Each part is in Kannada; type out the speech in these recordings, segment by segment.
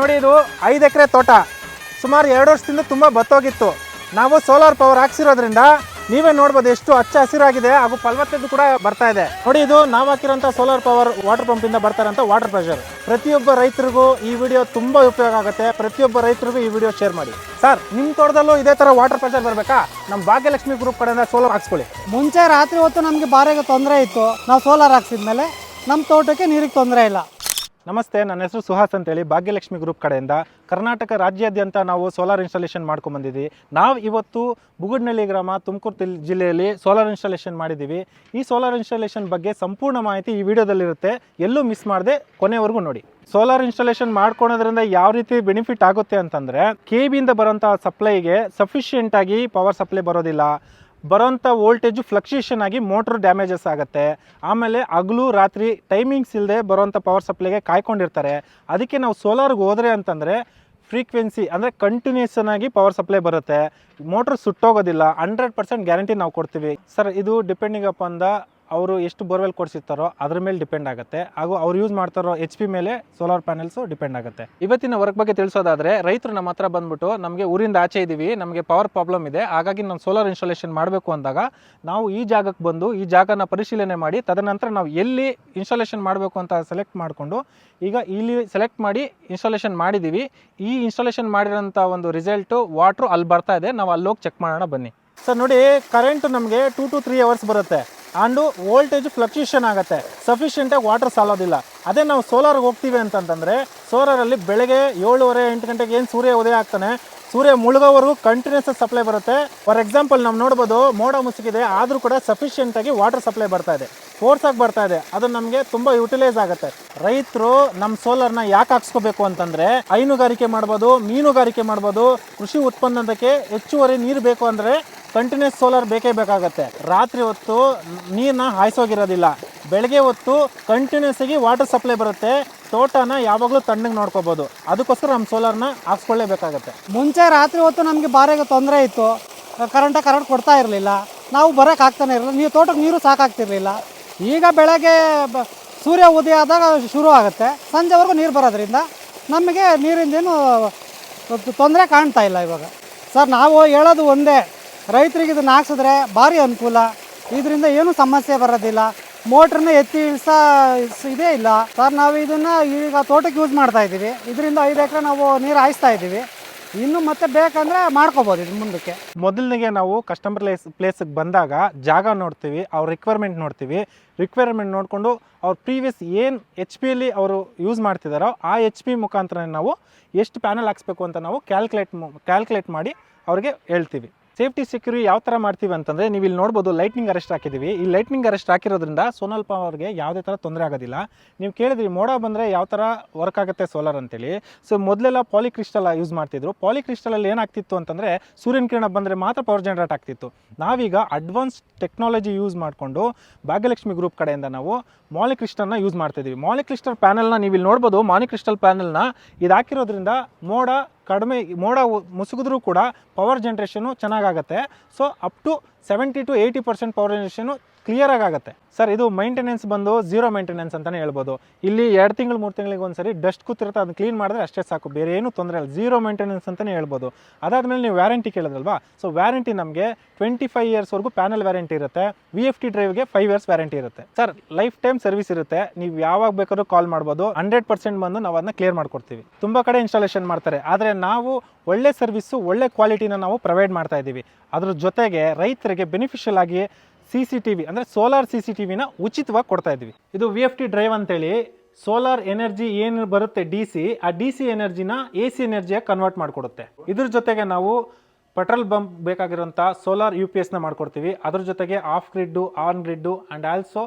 ನೋಡಿ ಇದು ಐದು ಎಕರೆ ತೋಟ. ಸುಮಾರು ಎರಡು ವರ್ಷದಿಂದ ತುಂಬ ಬತ್ತೋಗಿತ್ತು. ನಾವು ಸೋಲಾರ್ ಪವರ್ ಹಾಕ್ಸಿರೋದ್ರಿಂದ ನೀವೇ ನೋಡ್ಬೋದು ಎಷ್ಟು ಹಚ್ಚ ಹಸಿರಾಗಿದೆ ಹಾಗೂ ಫಲವತ್ತತೆ ಕೂಡ ಬರ್ತಾ ಇದೆ. ನೋಡಿ ಇದು ನಾವು ಹಾಕಿರೋಂಥ ಸೋಲಾರ್ ಪವರ್ ವಾಟರ್ ಪಂಪಿಂದ ಬರ್ತಾರಂಥ ವಾಟರ್ ಪ್ರೆಷರ್ ಪ್ರತಿಯೊಬ್ಬ ರೈತರಿಗೂ ಈ ವಿಡಿಯೋ ತುಂಬ ಉಪಯೋಗ ಆಗುತ್ತೆ. ಪ್ರತಿಯೊಬ್ಬ ರೈತರಿಗೂ ಈ ವಿಡಿಯೋ ಶೇರ್ ಮಾಡಿ. ಸರ್ ನಿಮ್ಮ ತೋಟದಲ್ಲೂ ಇದೇ ಥರ ವಾಟರ್ ಪ್ರೆಷರ್ ಬರಬೇಕಾ? ನಮ್ಮ ಭಾಗ್ಯಲಕ್ಷ್ಮಿ ಗ್ರೂಪ್ ಕಡೆಯಿಂದ ಸೋಲಾರ್ ಹಾಕ್ಸ್ಕೊಳ್ಳಿ. ಮುಂಚೆ ರಾತ್ರಿ ಹೊತ್ತು ನಮಗೆ ಬಾರಿಗೆ ತೊಂದರೆ ಇತ್ತು. ನಾವು ಸೋಲಾರ್ ಹಾಕ್ಸಿದ್ಮೇಲೆ ನಮ್ಮ ತೋಟಕ್ಕೆ ನೀರಿಗೆ ತೊಂದರೆ ಇಲ್ಲ. ನಮಸ್ತೆ, ನನ್ನ ಹೆಸರು ಸುಹಾಸ್ ಅಂತೇಳಿ, ಭಾಗ್ಯಲಕ್ಷ್ಮಿ ಗ್ರೂಪ್ ಕಡೆಯಿಂದ ಕರ್ನಾಟಕ ರಾಜ್ಯಾದ್ಯಂತ ನಾವು ಸೋಲಾರ್ ಇನ್ಸ್ಟಾಲೇಷನ್ ಮಾಡ್ಕೊಂಬಂದಿದ್ದೀವಿ ನಾವು ಇವತ್ತು ಬುಗುಡ್ನಳ್ಳಿ ಗ್ರಾಮ, ತುಮಕೂರು ಜಿಲ್ಲೆಯಲ್ಲಿ ಸೋಲಾರ್ ಇನ್ಸ್ಟಾಲೇಷನ್ ಮಾಡಿದ್ದೀವಿ. ಈ ಸೋಲಾರ್ ಇನ್ಸ್ಟಾಲೇಷನ್ ಬಗ್ಗೆ ಸಂಪೂರ್ಣ ಮಾಹಿತಿ ಈ ವಿಡಿಯೋದಲ್ಲಿರುತ್ತೆ. ಎಲ್ಲೂ ಮಿಸ್ ಮಾಡದೆ ಕೊನೆವರೆಗೂ ನೋಡಿ. ಸೋಲಾರ್ ಇನ್ಸ್ಟಾಲೇಷನ್ ಮಾಡ್ಕೊಳೋದ್ರಿಂದ ಯಾವ ರೀತಿ ಬೆನಿಫಿಟ್ ಆಗುತ್ತೆ ಅಂತಂದರೆ ಕೆ ಬಿಯಿಂದ ಬರೋಂಥ ಸಪ್ಲೈಗೆ ಸಫಿಷಿಯೆಂಟಾಗಿ ಪವರ್ ಸಪ್ಲೈ ಬರೋದಿಲ್ಲ. ಬರೋಂಥ ವೋಲ್ಟೇಜು ಫ್ಲಕ್ಚುಯೇಷನ್ ಆಗಿ ಮೋಟ್ರ್ ಡ್ಯಾಮೇಜಸ್ ಆಗುತ್ತೆ. ಆಮೇಲೆ ಹಗಲು, ರಾತ್ರಿ ಟೈಮಿಂಗ್ಸ್ ಇಲ್ಲದೆ ಬರೋಂಥ ಪವರ್ ಸಪ್ಲೈಗೆ ಕಾಯ್ಕೊಂಡಿರ್ತಾರೆ. ಅದಕ್ಕೆ ನಾವು ಸೋಲಾರ್ಗೆ ಹೋದರೆ ಅಂತಂದರೆ ಫ್ರೀಕ್ವೆನ್ಸಿ ಅಂದರೆ ಕಂಟಿನ್ಯೂಸನ್ ಆಗಿ ಪವರ್ ಸಪ್ಲೈ ಬರುತ್ತೆ. ಮೋಟ್ರ್ ಸುಟ್ಟೋಗೋದಿಲ್ಲ ಹಂಡ್ರೆಡ್ ಪರ್ಸೆಂಟ್ ಗ್ಯಾರಂಟಿ ನಾವು ಕೊಡ್ತೀವಿ. ಸರ್ ಇದು ಡಿಪೆಂಡಿಂಗ್ ಅಪಾನ್ ದ ಅವರು ಎಷ್ಟು ಬೋರ್ವೆಲ್ ಕೊಡಿಸಿರ್ತಾರೋ ಅದ್ರ ಮೇಲೆ ಡಿಪೆಂಡ್ ಆಗುತ್ತೆ. ಹಾಗೂ ಅವ್ರು ಯೂಸ್ ಮಾಡ್ತಾರೋ ಎಚ್ ಪಿ ಮೇಲೆ ಸೋಲಾರ್ ಪ್ಯಾನೆಲ್ಸು ಡಿಪೆಂಡ್ ಆಗುತ್ತೆ. ಇವತ್ತಿನ ವರ್ಕ್ ಬಗ್ಗೆ ತಿಳಿಸೋದಾದ್ರೆ ರೈತರು ನಮ್ಮ ಹತ್ರ ಬಂದ್ಬಿಟ್ಟು ನಮಗೆ ಊರಿಂದ ಆಚೆ ಇದ್ದೀವಿ ನಮಗೆ ಪವರ್ ಪ್ರಾಬ್ಲಮ್ ಇದೆ ಹಾಗಾಗಿ ನಾವು ಸೋಲಾರ್ ಇನ್ಸ್ಟಾಲೇಷನ್ ಮಾಡಬೇಕು ಅಂದಾಗ ನಾವು ಈ ಜಾಗಕ್ಕೆ ಬಂದು ಈ ಜಾಗನ ಪರಿಶೀಲನೆ ಮಾಡಿ ತದನಂತರ ನಾವು ಎಲ್ಲಿ ಇನ್ಸ್ಟಾಲೇಷನ್ ಮಾಡಬೇಕು ಅಂತ ಸೆಲೆಕ್ಟ್ ಮಾಡಿಕೊಂಡು ಈಗ ಇಲ್ಲಿ ಸೆಲೆಕ್ಟ್ ಮಾಡಿ ಇನ್ಸ್ಟಾಲೇಷನ್ ಮಾಡಿದ್ದೀವಿ ಈ ಇನ್ಸ್ಟಾಲೇಷನ್ ಮಾಡಿರೋಂಥ ಒಂದು ರಿಸಲ್ಟು ವಾಟ್ರು ಅಲ್ಲಿ ಬರ್ತಾ ಇದೆ ನಾವು ಅಲ್ಲಿ ಹೋಗಿ ಚೆಕ್ ಮಾಡೋಣ ಬನ್ನಿ. ಸರ್ ನೋಡಿ ಕರೆಂಟ್ ನಮಗೆ ಟೂ ಟು ತ್ರೀ ಅವರ್ಸ್ ಬರುತ್ತೆ. ಆ್ಯಂಡು ವೋಲ್ಟೇಜ್ ಫ್ಲಕ್ಚುಯೇಷನ್ ಆಗುತ್ತೆ. ಸಫಿಷಿಯೆಂಟಾಗಿ ವಾಟರ್ ಸಾಲೋದಿಲ್ಲ. ಅದೇ ನಾವು ಸೋಲಾರ್ಗೆ ಹೋಗ್ತೀವಿ ಅಂತಂತಂದರೆ ಸೋಲಾರಲ್ಲಿ ಬೆಳಗ್ಗೆ ಏಳುವರೆ, ಎಂಟು ಗಂಟೆಗೆ ಏನು ಸೂರ್ಯ ಉದಯ ಆಗ್ತಾನೆ, ಸೂರ್ಯ ಮುಳುಗೋವರೆಗೂ ಕಂಟಿನ್ಯೂಸ್ ಸಪ್ಲೈ ಬರುತ್ತೆ. ಫಾರ್ ಎಕ್ಸಾಂಪಲ್ ನಾವು ನೋಡ್ಬೋದು, ಮೋಡ ಮುಸುಕಿದೆ, ಆದರೂ ಕೂಡ ಸಫಿಷಿಯೆಂಟಾಗಿ ವಾಟರ್ ಸಪ್ಲೈ ಬರ್ತಾ ಇದೆ. ಫೋರ್ಸ್ ಆಗಿ ಬರ್ತಾ ಇದೆ. ಅದು ನಮಗೆ ತುಂಬ ಯುಟಿಲೈಸ್ ಆಗುತ್ತೆ. ರೈತರು ನಮ್ಮ ಸೋಲಾರ್ನ ಯಾಕೆ ಹಾಕ್ಸ್ಕೋಬೇಕು ಅಂತಂದರೆ, ಹೈನುಗಾರಿಕೆ ಮಾಡ್ಬೋದು, ಮೀನುಗಾರಿಕೆ ಮಾಡ್ಬೋದು, ಕೃಷಿ ಉತ್ಪನ್ನದಕ್ಕೆ ಹೆಚ್ಚುವರಿ ನೀರು ಬೇಕು ಅಂದರೆ ಕಂಟಿನ್ಯೂಸ್ ಸೋಲಾರ್ ಬೇಕೇ ಬೇಕಾಗತ್ತೆ. ರಾತ್ರಿ ಹೊತ್ತು ನೀರನ್ನ ಹಾಯಿಸೋಗಿರೋದಿಲ್ಲ. ಬೆಳಗ್ಗೆ ಹೊತ್ತು ಕಂಟಿನ್ಯೂಸ್ ಆಗಿ ವಾಟರ್ ಸಪ್ಲೈ ಬರುತ್ತೆ. ತೋಟನ ಯಾವಾಗಲೂ ತಣ್ಣಗೆ ನೋಡ್ಕೋಬೋದು. ಅದಕ್ಕೋಸ್ಕರ ನಮ್ಮ ಸೋಲಾರ್ನ ಹಾಕ್ಸ್ಕೊಳ್ಳೇಬೇಕಾಗತ್ತೆ. ಮುಂಚೆ ರಾತ್ರಿ ಹೊತ್ತು ನಮಗೆ ಬಾರಿಗೆ ತೊಂದರೆ ಇತ್ತು. ಕರೆಂಟ ಕರೆಂಟ್ ಕೊಡ್ತಾ ಇರಲಿಲ್ಲ. ನಾವು ಬರೋಕೆ ಆಗ್ತಾನೆ ಇರಲಿಲ್ಲ. ನೀವು ತೋಟಕ್ಕೆ ನೀರು ಸಾಕಾಗ್ತಿರ್ಲಿಲ್ಲ. ಈಗ ಬೆಳಗ್ಗೆ ಸೂರ್ಯ ಉದಯ ಆದಾಗ ಶುರು ಆಗುತ್ತೆ. ಸಂಜೆವರೆಗೂ ನೀರು ಬರೋದ್ರಿಂದ ನಮಗೆ ನೀರಿಂದೇನು ತೊಂದರೆ ಕಾಣ್ತಾ ಇಲ್ಲ ಇವಾಗ. ಸರ್, ನಾವು ಹೇಳೋದು ಒಂದೇ. ರೈತರಿಗೆ ಇದನ್ನು ಹಾಕ್ಸಿದ್ರೆ ಭಾರಿ ಅನುಕೂಲ. ಇದರಿಂದ ಏನೂ ಸಮಸ್ಯೆ ಬರೋದಿಲ್ಲ. ಮೋಟ್ರನ್ನ ಎತ್ತಿ ಇಳಿಸೋ ಇದೇ ಇಲ್ಲ. ಸರ್, ನಾವು ಇದನ್ನು ಈಗ ತೋಟಕ್ಕೆ ಯೂಸ್ ಮಾಡ್ತಾ ಇದ್ದೀವಿ. ಇದರಿಂದ ಐದು ಎಕರೆ ನಾವು ನೀರು ಹಾಯಿಸ್ತಾ ಇದ್ದೀವಿ. ಇನ್ನು ಮತ್ತೆ ಬೇಕಂದ್ರೆ ಮಾಡ್ಕೋಬಹುದು ಇದು ಮುಂದಕ್ಕೆ. ಮೊದಲನಿಗೆ ನಾವು ಕಸ್ಟಮರ್ ಪ್ಲೇಸ್ ಪ್ಲೇಸಿಗೆ ಬಂದಾಗ ಜಾಗ ನೋಡ್ತೀವಿ, ಅವ್ರ ರಿಕ್ವೈರ್ಮೆಂಟ್ ನೋಡ್ತೀವಿ. ರಿಕ್ವೈರ್ಮೆಂಟ್ ನೋಡಿಕೊಂಡು ಅವ್ರ ಪ್ರೀವಿಯಸ್ ಏನು ಎಚ್ ಪಿಯಲ್ಲಿ ಅವರು ಯೂಸ್ ಮಾಡ್ತಿದ್ದಾರೋ ಆ ಎಚ್ ಪಿ ಮುಖಾಂತರ ನಾವು ಎಷ್ಟು ಪ್ಯಾನಲ್ ಹಾಕ್ಸ್ಬೇಕು ಅಂತ ನಾವು ಕ್ಯಾಲ್ಕುಲೇಟ್ ಕ್ಯಾಲ್ಕುಲೇಟ್ ಮಾಡಿ ಅವ್ರಿಗೆ ಹೇಳ್ತೀವಿ. ಸೇಫ್ಟಿ, ಸೆಕ್ಯೂರಿ ಯಾವ ಥರ ಮಾಡ್ತೀವಿ ಅಂತಂದರೆ ನೀವು ಇಲ್ಲಿ ನೋಡ್ಬೋದು ಲೈಟ್ನಿಂಗ್ ಅರೆಸ್ಟ್ ಹಾಕಿದ್ದೀವಿ ಈ ಲೈಟ್ನಿಂಗ್ ಅರೆಸ್ಟ್ ಹಾಕಿರೋದ್ರಿಂದ ಸೋನಲ್ ಪವರ್ಗೆ ಯಾವುದೇ ಥರ ತೊಂದರೆ ಆಗೋದಿಲ್ಲ. ನೀವು ಕೇಳಿದ್ರಿ, ಮೋಡ ಬಂದರೆ ಯಾವ ಥರ ವರ್ಕ್ ಆಗುತ್ತೆ ಸೋಲಾರ್ ಅಂತೇಳಿ. ಸೊ ಮೊದಲೆಲ್ಲ ಪಾಲಿಕ್ರಿಸ್ಟಲ್ ಯೂಸ್ ಮಾಡ್ತಿದ್ರು. ಪಾಲಿಕ್ರಿಸ್ಟಲಲ್ಲಿ ಏನಾಗ್ತಿತ್ತು ಅಂತಂದರೆ ಸೂರ್ಯನ ಕಿರಣ ಬಂದರೆ ಮಾತ್ರ ಪವರ್ ಜನರೇಟ್ ಆಗ್ತಿತ್ತು. ನಾವೀಗ ಅಡ್ವಾನ್ಸ್ ಟೆಕ್ನಾಲಜಿ ಯೂಸ್ ಮಾಡಿಕೊಂಡು ಭಾಗ್ಯಲಕ್ಷ್ಮಿ ಗ್ರೂಪ್ ಕಡೆಯಿಂದ ನಾವು ಮಾಲಿಕ್ರಿಸ್ಟಲ್ನ ಯೂಸ್ ಮಾಡ್ತಿದ್ದೀವಿ ಮಾಲಿಕ್ರಿಸ್ಟಲ್ ಪ್ಯಾನಲ್ನ ನೀವು ಇಲ್ಲಿ ನೋಡ್ಬೋದು ಮಾಲಿಕ್ರಿಸ್ಟಲ್ ಪ್ಯಾನಲ್ನ ಇದು ಹಾಕಿರೋದ್ರಿಂದ ಮೋಡ ಕಡಿಮೆ ಮೋಡ ಮುಸುಗಿದ್ರೂ ಕೂಡ ಪವರ್ ಜನ್ರೇಷನು ಚೆನ್ನಾಗಾಗತ್ತೆ. So up to seventy to eighty percent power generation ಕ್ಲಿಯರಾಗಿ ಆಗುತ್ತೆ. ಸರ್ ಇದು ಮೈಂಟೆನೆನ್ಸ್ ಬಂದು ಝೀರೋ ಮೈಂಟೆನೆನ್ಸ್ ಅಂತಲೇ ಹೇಳ್ಬೋದು. ಇಲ್ಲಿ ಎರಡು ತಿಂಗಳು, ಮೂರು ತಿಂಗಳಿಗೆ ಒಂದ್ಸರಿ ಡಸ್ಟ್ ಕೂತಿರುತ್ತೆ, ಅದನ್ನ ಕ್ಲೀನ್ ಮಾಡಿದ್ರೆ ಅಷ್ಟೇ ಸಾಕು. ಬೇರೆ ಏನೂ ತೊಂದರೆ ಇಲ್ಲ. ಝೀರೋ ಮೈಂಟೆನೆನ್ಸ್ ಅಂತಲೇ ಹೇಳ್ಬೋದು. ಅದಾದಮೇಲೆ ನೀವು ವ್ಯಾರಂಟಿ ಕೇಳಿದ್ರಲ್ವಾ? ಸೊ ವ್ಯಾರಂಟಿ ನಮಗೆ ಟ್ವೆಂಟಿ ಫೈವ್ ಇಯರ್ಸ್ವರೆಗೂ ಪ್ಯಾನಲ್ ವ್ಯಾರಂಟಿ ಇರುತ್ತೆ. ವಿ ಎಫ್ ಟಿ ಡ್ರೈವ್ಗೆ ಫೈವ್ ಇಯರ್ಸ್ ವ್ಯಾರಂಟಿ ಇರುತ್ತೆ. ಸರ್ ಲೈಫ್ ಟೈಮ್ ಸರ್ವಿಸ್ ಇರುತ್ತೆ. ನೀವು ಯಾವಾಗ ಬೇಕಾದ್ರೂ ಕಾಲ್ ಮಾಡ್ಬೋದು. ಹಂಡ್ರೆಡ್ ಪರ್ಸೆಂಟ್ ಬಂದು ನಾವು ಅದನ್ನ ಕ್ಲಿಯರ್ ಮಾಡ್ಕೊಡ್ತೀವಿ. ತುಂಬ ಕಡೆ ಇನ್ಸ್ಟಾಲೇಷನ್ ಮಾಡ್ತಾರೆ. ಆದರೆ ನಾವು ಒಳ್ಳೆ ಸರ್ವಿಸ್ಸು ಒಳ್ಳೆ ಕ್ವಾಲಿಟಿನ ನಾವು ಪ್ರೊವೈಡ್ ಮಾಡ್ತಾ ಇದ್ದೀವಿ. ಅದ್ರ ಜೊತೆಗೆ ರೈತರಿಗೆ ಬೆನಿಫಿಷಿಯಲ್ ಆಗಿ ಸಿ ಸಿ ಟಿ ವಿ ಅಂದರೆ ಸೋಲಾರ್ ಸಿ ಸಿ ಟಿ ವಿನ ಉಚಿತವಾಗಿ ಕೊಡ್ತಾ ಇದ್ವಿ ಇದು ವಿ ಎಫ್ ಟಿ ಡ್ರೈವ್ ಅಂತೇಳಿ ಸೋಲಾರ್ ಎನರ್ಜಿ ಏನು ಬರುತ್ತೆ ಡಿ ಸಿ, ಆ ಡಿ ಸಿ ಎನರ್ಜಿನ ಎ ಸಿ ಎನರ್ಜಿಯಾಗಿ ಕನ್ವರ್ಟ್ ಮಾಡಿಕೊಡುತ್ತೆ. ಇದ್ರ ಜೊತೆಗೆ ನಾವು ಪೆಟ್ರೋಲ್ ಬಂಪ್ ಬೇಕಾಗಿರೋಂಥ ಸೋಲಾರ್ ಯು ಪಿ ಎಸ್ನ ಮಾಡ್ಕೊಡ್ತೀವಿ. ಅದ್ರ ಜೊತೆಗೆ off grid on grid and also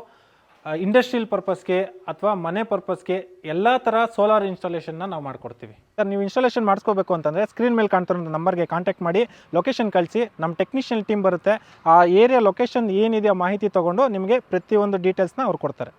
industrial ಪರ್ಪಸ್ಗೆ ಅಥವಾ ಮನೆ ಪರ್ಪಸ್ಗೆ ಎಲ್ಲ ಥರ ಸೋಲಾರ್ ಇನ್ಸ್ಟಾಲೇಷನ್ನ ನಾವು ಮಾಡ್ಕೊಡ್ತೀವಿ. ಸರ್, ನೀವು ಇನ್ಸ್ಟಾಲೇಷನ್ ಮಾಡಿಸ್ಕೋಬೇಕು ಅಂತಂದರೆ ಸ್ಕ್ರೀನ್ ಮೇಲೆ ಕಾಣ್ತಿರೋ ನಂಬರ್ಗೆ ಕಾಂಟ್ಯಾಕ್ಟ್ ಮಾಡಿ ಲೊಕೇಶನ್ ಕಳಿಸಿ ನಮ್ಮ ಟೆಕ್ನಿಷಿಯನ್ ಟೀಮ್ ಬರುತ್ತೆ. ಆ ಏರಿಯಾ ಲೊಕೇಶನ್ ಏನಿದೆ ಮಾಹಿತಿ ತೊಗೊಂಡು ನಿಮಗೆ ಪ್ರತಿಯೊಂದು ಡೀಟೇಲ್ಸ್ನ ಅವ್ರು ಕೊಡ್ತಾರೆ.